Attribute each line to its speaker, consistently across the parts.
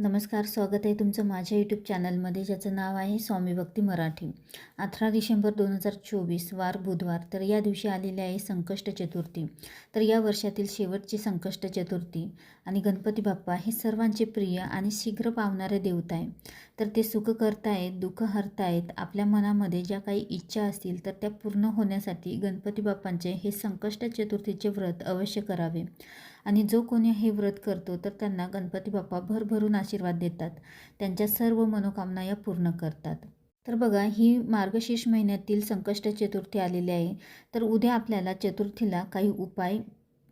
Speaker 1: नमस्कार स्वागत आहे तुमचं माझ्या यूट्यूब चॅनलमध्ये ज्याचं नाव आहे स्वामी भक्ती मराठी. अठरा डिसेंबर दोन हजार चोवीस वार बुधवार तर या दिवशी आलेली आहे संकष्ट चतुर्थी. तर या वर्षातील शेवटची संकष्ट चतुर्थी. आणि गणपती बाप्पा हे सर्वांचे प्रिय आणि शीघ्र पावणारे देवता आहे. तर ते सुख करतायत दुःख हरतायत आपल्या मनामध्ये ज्या काही इच्छा असतील तर त्या पूर्ण होण्यासाठी गणपती बाप्पांचे हे संकष्ट चतुर्थीचे व्रत अवश्य करावे. आणि जो कोणी हे व्रत करतो तर त्यांना गणपती बाप्पा भरभरून आशीर्वाद देतात. त्यांच्या सर्व मनोकामना या पूर्ण करतात. तर बघा ही मार्गशीर्ष महिन्यातील संकष्ट चतुर्थी आलेली आहे. तर उद्या आपल्याला चतुर्थीला काही उपाय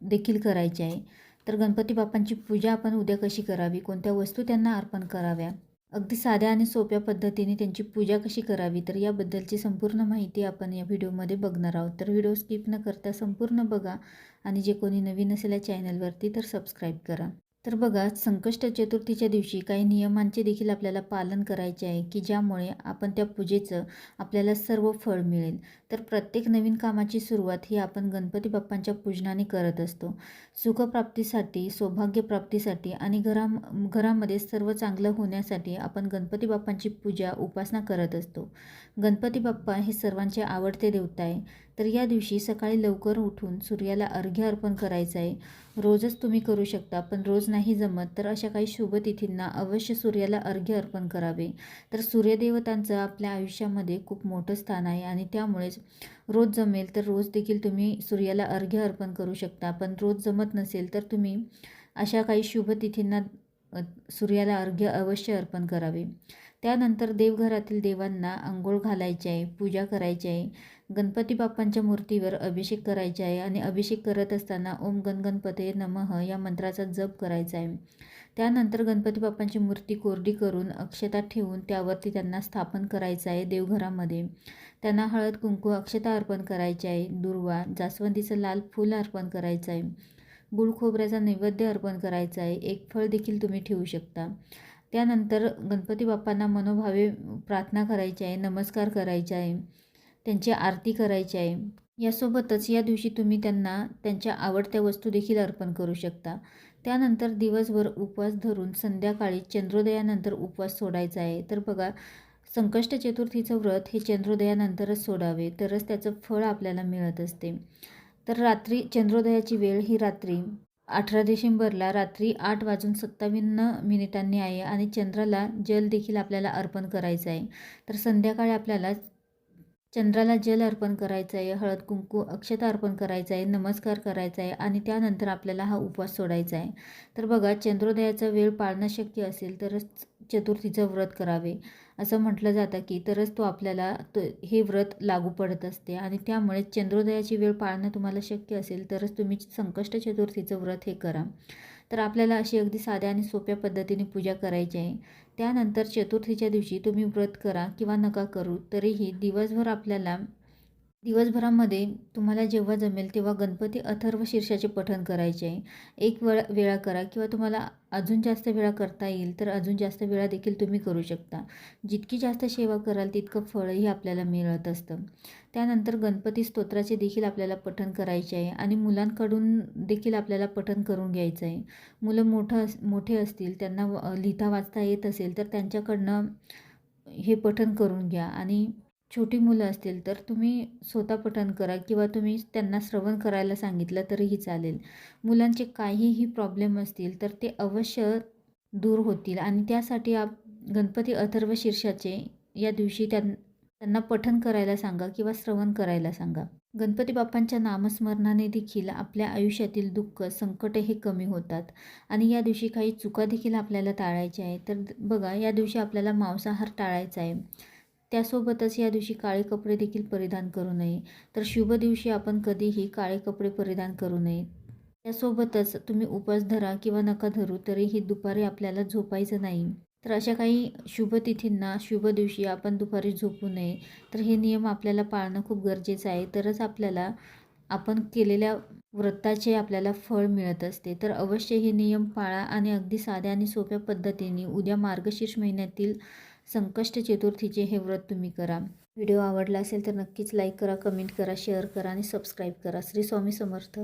Speaker 1: देखील करायचे आहे. तर गणपती बाप्पांची पूजा आपण उद्या कशी करावी? कोणत्या वस्तू त्यांना अर्पण कराव्या? अगदी साध्या आणि सोप्या पद्धतीने त्यांची पूजा कशी करावी तर याबद्दलची संपूर्ण माहिती आपण या व्हिडिओमध्ये बघणार आहोत. तर व्हिडिओ स्किप न करता संपूर्ण बघा आणि जे कोणी नवीन असेल या चॅनलवरती तर सबस्क्राईब करा. तर बघा संकष्ट चतुर्थीच्या दिवशी काही नियमांचे देखील आपल्याला पालन करायचे आहे की ज्यामुळे आपण त्या पूजेचं आपल्याला सर्व फळ मिळेल. तर प्रत्येक नवीन कामाची सुरुवात ही आपण गणपती बाप्पांच्या पूजनाने करत असतो. सुखप्राप्तीसाठी सौभाग्यप्राप्तीसाठी आणि घरा घरामध्ये सर्व चांगलं होण्यासाठी आपण गणपती बाप्पांची पूजा उपासना करत असतो. गणपती बाप्पा हे सर्वांचे आवडते देवता आहे. तर या दिवशी सकाळी लवकर उठून सूर्याला अर्घ्य अर्पण करायचं आहे. रोजच तुम्ही करू शकता पण रोज नाही जमत तर अशा काही शुभतिथींना अवश्य सूर्याला अर्घ्य अर्पण करावे. तर सूर्यदेवतांचं आपल्या आयुष्यामध्ये खूप मोठं स्थान आहे आणि त्यामुळेच रोज जमेल तर रोज देखील तुम्ही सूर्याला अर्घ्य अर्पण करू शकता. पण रोज जमत नसेल तर तुम्ही अशा काही शुभतिथींना सूर्याला अर्घ्य अवश्य अर्पण करावे. त्यानंतर देवघरातील देवांना आंघोळ घालायची आहे पूजा करायची आहे. गणपती बाप्पांच्या मूर्तीवर अभिषेक करायचा आहे आणि अभिषेक करत असताना ओम गणगणपते नमः या मंत्राचा जप करायचा आहे. त्यानंतर गणपती बाप्पांची मूर्ती कोरडी करून अक्षता ठेवून त्यावरती त्यांना स्थापन करायचं आहे देवघरामध्ये. त्यांना हळद कुंकू अक्षता अर्पण करायची आहे दुर्वा जास्वंदीचं लाल फूल अर्पण करायचं आहे. गुळ खोबऱ्याचा नैवेद्य अर्पण करायचा आहे एक फळ देखील तुम्ही ठेवू शकता. त्यानंतर गणपती बाप्पांना मनोभावे प्रार्थना करायची आहे नमस्कार करायचा आहे त्यांची आरती करायची आहे. यासोबतच या दिवशी तुम्ही त्यांना त्यांच्या आवडत्या वस्तू देखील अर्पण करू शकता. त्यानंतर दिवसभर उपवास धरून संध्याकाळी चंद्रोदयानंतर उपवास सोडायचा आहे. तर बघा संकष्ट चतुर्थीचं व्रत हे चंद्रोदयानंतरच सोडावे तरच त्याचं फळ आपल्याला मिळत असते. तर रात्री चंद्रोदयाची वेळ ही रात्री अठरा डिसेंबरला रात्री आठ वाजून सत्तावन्न मिनिटांनी आहे आणि चंद्राला जल देखील आपल्याला अर्पण करायचं आहे. तर संध्याकाळी आपल्याला चंद्राला जल अर्पण करायचं आहे हळद कुंकू अक्षता अर्पण करायचं आहे नमस्कार करायचा आहे आणि त्यानंतर आपल्याला हा उपवास सोडायचा आहे. तर बघा चंद्रोदयाचा वेळ पाळणं शक्य असेल तरच चतुर्थीचं व्रत करावे. असं म्हटलं जातं की तरच तो आपल्याला तो हे व्रत लागू पडत असते. आणि त्यामुळे चंद्रोदयाची वेळ पाळणं तुम्हाला शक्य असेल तरच तुम्ही संकष्ट चतुर्थीचं व्रत हे करा. तर आपल्याला अशी अगदी साध्या आणि सोप्या पद्धतीने पूजा करायची आहे. त्यानंतर चतुर्थीच्या दिवशी तुम्ही व्रत करा किंवा नका करू तरीही दिवसभर आपल्याला दिवसभरामध्ये तुम्हाला जेव्हा जमेल तेव्हा गणपती अथर्व शीर्षाचे पठण करायचे. आहे एक वेळा वेळा करा किंवा तुम्हाला अजून जास्त वेळा करता येईल तर अजून जास्त वेळा देखील तुम्ही करू शकता. जितकी जास्त सेवा कराल तितकं फळही आपल्याला मिळत असतं. त्यानंतर गणपती स्तोत्राचे देखील आपल्याला पठण करायचे आहे आणि मुलांकडून देखील आपल्याला पठण करून घ्यायचं आहे. मुलं मोठं अस मोठे असतील त्यांना लिहिता वाचता येत असेल तर त्यांच्याकडनं हे पठण करून घ्या आणि छोटी मुलं असतील तर तुम्ही स्वतः पठण करा किंवा तुम्ही त्यांना श्रवण करायला सांगितलं तरीही चालेल. मुलांचे काहीही प्रॉब्लेम असतील तर ते अवश्य दूर होतील आणि त्यासाठी आप गणपती अथर्व शीर्षाचे या दिवशी त्यां त्यांना पठण करायला सांगा किंवा श्रवण करायला सांगा. गणपती बाप्पांच्या नामस्मरणाने देखील आपल्या आयुष्यातील दुःख संकट हे कमी होतात आणि या दिवशी काही चुका देखील आपल्याला टाळायच्या आहे तर बघा या दिवशी आपल्याला मांसाहार टाळायचा आहे. त्यासोबतच या दिवशी काळे कपडे देखील परिधान करू नये. तर शुभ दिवशी आपण कधीही काळे कपडे परिधान करू नये. त्यासोबतच तुम्ही उपास धरा किंवा नका धरू तरीही दुपारी आपल्याला झोपायचं नाही. तर अशा काही शुभतिथींना शुभ दिवशी आपण दुपारी झोपू नये. तर हे नियम आपल्याला पाळणं खूप गरजेचं आहे. तरच आपल्याला आपण केलेल्या व्रताचे आपल्याला फळ मिळत असते. तर अवश्य हे नियम पाळा आणि अगदी साध्या आणि सोप्या पद्धतीने उद्या मार्गशीर्ष महिन्यातील संकष्ट चतुर्थीचे हे व्रत तुम्ही करा. व्हिडिओ आवडला असेल तर नक्कीच लाईक करा कमेंट करा शेअर करा आणि सबस्क्राईब करा. श्री स्वामी समर्थ.